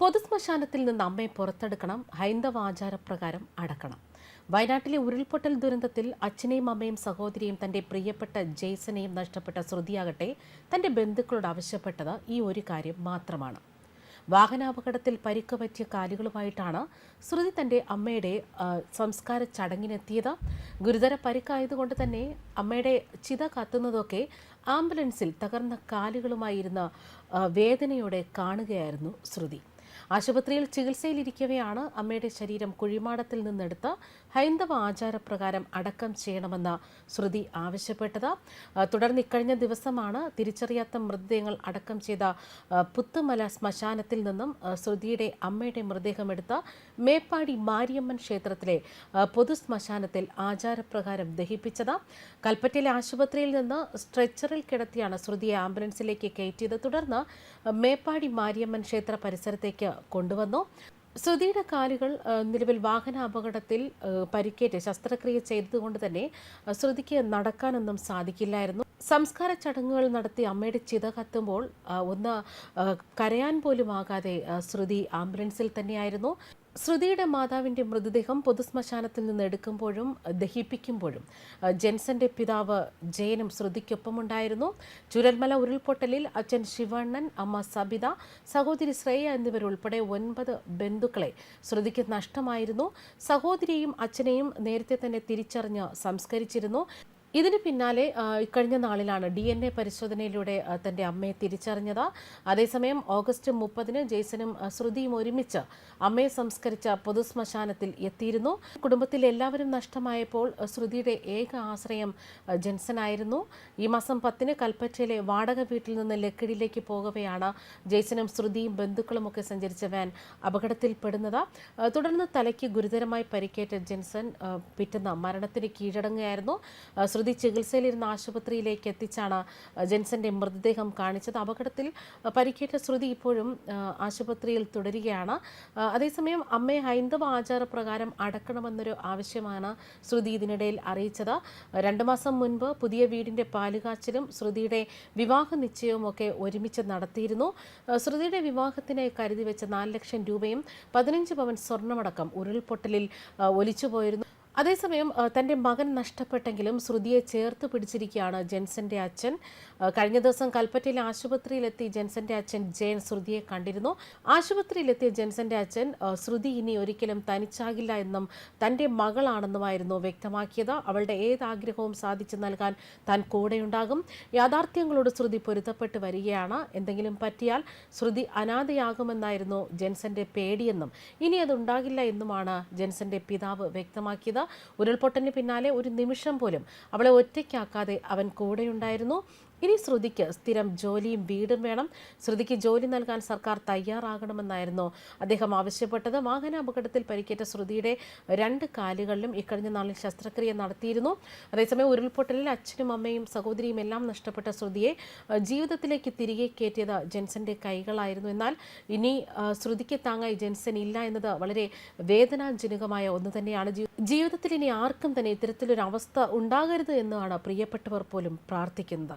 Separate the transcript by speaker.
Speaker 1: പൊതുശ്മശാനത്തിൽ നിന്ന് അമ്മയെ പുറത്തെടുക്കണം. ഹൈന്ദവ ആചാരപ്രകാരം അടക്കണം. വയനാട്ടിലെ ഉരുൾപൊട്ടൽ ദുരന്തത്തിൽ അച്ഛനെയും അമ്മയും സഹോദരിയും തന്റെ പ്രിയപ്പെട്ട ജെയ്സനെയും നഷ്ടപ്പെട്ട ശ്രുതിയാകട്ടെ തന്റെ ബന്ധുക്കളോട് ആവശ്യപ്പെട്ടത് ഈ ഒരു കാര്യം മാത്രമാണ്. വാഹനാപകടത്തിൽ പരിക്ക് പറ്റിയ കാലുകളുമായിട്ടാണ് ശ്രുതി തന്റെ അമ്മയുടെ സംസ്കാര ചടങ്ങിനെത്തിയത്. ഗുരുതര പരിക്കായതുകൊണ്ട് തന്നെ അമ്മയുടെ ചിത കത്തുന്നതൊക്കെ ആംബുലൻസിൽ തകർന്ന കാലുകളുമായിരുന്ന വേദനയോടെ കാണുകയായിരുന്നു ശ്രുതി. ആശുപത്രിയിൽ ചികിത്സയിലിരിക്കവെയാണ് അമ്മയുടെ ശരീരം കുഴിമാടത്തിൽ നിന്നെടുത്ത് ഹൈന്ദവ ആചാരപ്രകാരം അടക്കം ചെയ്യണമെന്ന് ശ്രുതി ആവശ്യപ്പെട്ടത്. തുടർന്ന് ഇക്കഴിഞ്ഞ ദിവസമാണ് തിരിച്ചറിയാത്ത മൃതദേഹങ്ങൾ അടക്കം ചെയ്ത പുത്തുമല ശ്മശാനത്തിൽ നിന്നും ശ്രുതിയുടെ അമ്മയുടെ മൃതദേഹം എടുത്ത് മേപ്പാടി മാരിയമ്മൻ ക്ഷേത്രത്തിലെ പൊതു ശ്മശാനത്തിൽ ആചാരപ്രകാരം ദഹിപ്പിച്ചത്. കൽപ്പറ്റയിലെ ആശുപത്രിയിൽ നിന്ന് സ്ട്രെച്ചറിൽ കിടത്തിയാണ് ശ്രുതിയെ ആംബുലൻസിലേക്ക് കയറ്റിയത്. തുടർന്ന് മേപ്പാടി മാരിയമ്മൻ ക്ഷേത്ര പരിസരത്തേക്ക് കൊണ്ടുവന്നു. ശ്രുതിയുടെ കാലുകൾ നിലവിൽ വാഹന അപകടത്തിൽ പരിക്കേറ്റ് ശസ്ത്രക്രിയ ചെയ്തതുകൊണ്ട് തന്നെ ശ്രുതിക്ക് നടക്കാനൊന്നും സാധിക്കില്ലായിരുന്നു. സംസ്കാര ചടങ്ങുകൾ നടത്തി അമ്മയുടെ ചിത കത്തുമ്പോൾ ഒന്ന് കരയാൻ പോലും ആകാതെ ശ്രുതി ആംബുലൻസിൽ തന്നെയായിരുന്നു. ശ്രുതിയുടെ മാതാവിന്റെ മൃതദേഹം പൊതുശ്മശാനത്തിൽ നിന്ന് എടുക്കുമ്പോഴും ദഹിപ്പിക്കുമ്പോഴും ജെൻസന്റെ പിതാവ് ജയനും ശ്രുതിക്കൊപ്പമുണ്ടായിരുന്നു. ചുരൽമല ഉരുൾപൊട്ടലിൽ അച്ഛൻ ശിവണ്ണൻ അമ്മ സബിത സഹോദരി ശ്രേയ എന്നിവരുൾപ്പെടെ ഒൻപത് ബന്ധുക്കളെ ശ്രുതിക്ക് നഷ്ടമായിരുന്നു. സഹോദരിയും അച്ഛനെയും നേരത്തെ തന്നെ തിരിച്ചറിഞ്ഞ് സംസ്കരിച്ചിരുന്നു. ഇതിന് പിന്നാലെ കഴിഞ്ഞ നാളിലാണ് ഡി എൻ എ പരിശോധനയിലൂടെ തന്റെ അമ്മയെ തിരിച്ചറിഞ്ഞത്. അതേസമയം ഓഗസ്റ്റ് മുപ്പതിന് ജെയ്സനും ശ്രുതിയും ഒരുമിച്ച് അമ്മയെ സംസ്കരിച്ച പൊതുശ്മശാനത്തിൽ എത്തിയിരുന്നു. കുടുംബത്തിൽ എല്ലാവരും നഷ്ടമായപ്പോൾ ശ്രുതിയുടെ ഏക ആശ്രയം ജെൻസനായിരുന്നു ഈ മാസം പത്തിന് കൽപ്പറ്റയിലെ വാടക വീട്ടിൽ നിന്ന് ലക്കിടിയിലേക്ക് പോകവെയാണ് ജെയ്സനും ശ്രുതിയും ബന്ധുക്കളുമൊക്കെ സഞ്ചരിച്ച വാൻ അപകടത്തിൽപ്പെടുന്നത്. തുടർന്ന് തലയ്ക്ക് ഗുരുതരമായി പരിക്കേറ്റ ജെൻസൺ പിറ്റുന്ന മരണത്തിന് കീഴടങ്ങുകയായിരുന്നു. ശ്രുതി ചികിത്സയിലിരുന്ന ആശുപത്രിയിലേക്ക് എത്തിച്ചാണ് ജെൻസന്റെ മൃതദേഹം കാണിച്ചത്. അപകടത്തിൽ പരിക്കേറ്റ ശ്രുതി ഇപ്പോഴും ആശുപത്രിയിൽ തുടരുകയാണ്. അതേസമയം അമ്മയെ ഹൈന്ദവ ആചാരപ്രകാരം അടക്കണമെന്നൊരു ആവശ്യമാണ് ശ്രുതി ഇതിനിടയിൽ അറിയിച്ചത്. രണ്ടു മാസം മുൻപ് പുതിയ വീടിന്റെ പാലുകാച്ചിലും ശ്രുതിയുടെ വിവാഹ നിശ്ചയവും ഒക്കെ ഒരുമിച്ച് നടത്തിയിരുന്നു. ശ്രുതിയുടെ വിവാഹത്തിന് കരുതി വെച്ച നാല് ലക്ഷം രൂപയും പതിനഞ്ച് പവൻ സ്വർണമടക്കം ഉരുൾപൊട്ടലിൽ ഒലിച്ചുപോയിരുന്നു. അതേസമയം തന്റെ മകൻ നഷ്ടപ്പെട്ടെങ്കിലും ശ്രുതിയെ ചേർത്ത് പിടിച്ചിരിക്കുകയാണ് ജെൻസന്റെ അച്ഛൻ. കഴിഞ്ഞ ദിവസം കൽപ്പറ്റയിലെ ആശുപത്രിയിലെത്തി ജെൻസന്റെ അച്ഛൻ ജയൻ ശ്രുതിയെ കണ്ടിരുന്നു. ആശുപത്രിയിലെത്തിയ ജെൻസന്റെ അച്ഛൻ ശ്രുതി ഇനി ഒരിക്കലും തനിച്ചാകില്ല എന്നും തന്റെ മകളാണെന്നുമായിരുന്നു വ്യക്തമാക്കിയത്. അവളുടെ ഏത് ആഗ്രഹവും സാധിച്ചു നൽകാൻ താൻ കൂടെയുണ്ടാകും. യാഥാർത്ഥ്യങ്ങളോട് ശ്രുതി പൊരുത്തപ്പെട്ട് വരികയാണ്. എന്തെങ്കിലും പറ്റിയാൽ ശ്രുതി അനാഥയാകുമെന്നായിരുന്നു ജെൻസന്റെ പേടിയെന്നും ഇനി അതുണ്ടാകില്ല എന്നുമാണ് ജെൻസന്റെ പിതാവ് വ്യക്തമാക്കിയത്. ഉരുൾപൊട്ടലിന് പിന്നാലെ ഒരു നിമിഷം പോലും അവളെ ഒറ്റയ്ക്കാക്കാതെ അവൻ കൂടെയുണ്ടായിരുന്നു. ഇനി ശ്രുതിക്ക് സ്ഥിരം ജോലിയും വീടും വേണം. ശ്രുതിക്ക് ജോലി നൽകാൻ സർക്കാർ തയ്യാറാകണമെന്നായിരുന്നു അദ്ദേഹം ആവശ്യപ്പെട്ടത്. വാഹനാപകടത്തിൽ പരിക്കേറ്റ ശ്രുതിയുടെ രണ്ട് കാലുകളിലും ഇക്കഴിഞ്ഞ നാളിൽ ശസ്ത്രക്രിയ നടത്തിയിരുന്നു. അതേസമയം ഉരുൾപൊട്ടലിൽ അച്ഛനും അമ്മയും സഹോദരിയും എല്ലാം നഷ്ടപ്പെട്ട ശ്രുതിയെ ജീവിതത്തിലേക്ക് തിരികെ കയറ്റിയത് ജെൻസന്റെ കൈകളായിരുന്നു. എന്നാൽ ഇനി ശ്രുതിക്ക് താങ്ങായി ജെൻസൻ ഇല്ല എന്നത് വളരെ വേദനാജനകമായ ഒന്ന് തന്നെയാണ്. ജീവിതത്തിൽ ഇനി ആർക്കും തന്നെ ഇത്തരത്തിലൊരു അവസ്ഥ ഉണ്ടാകരുത് എന്നാണ് പ്രിയപ്പെട്ടവർ പോലും പ്രാർത്ഥിക്കുന്നത്.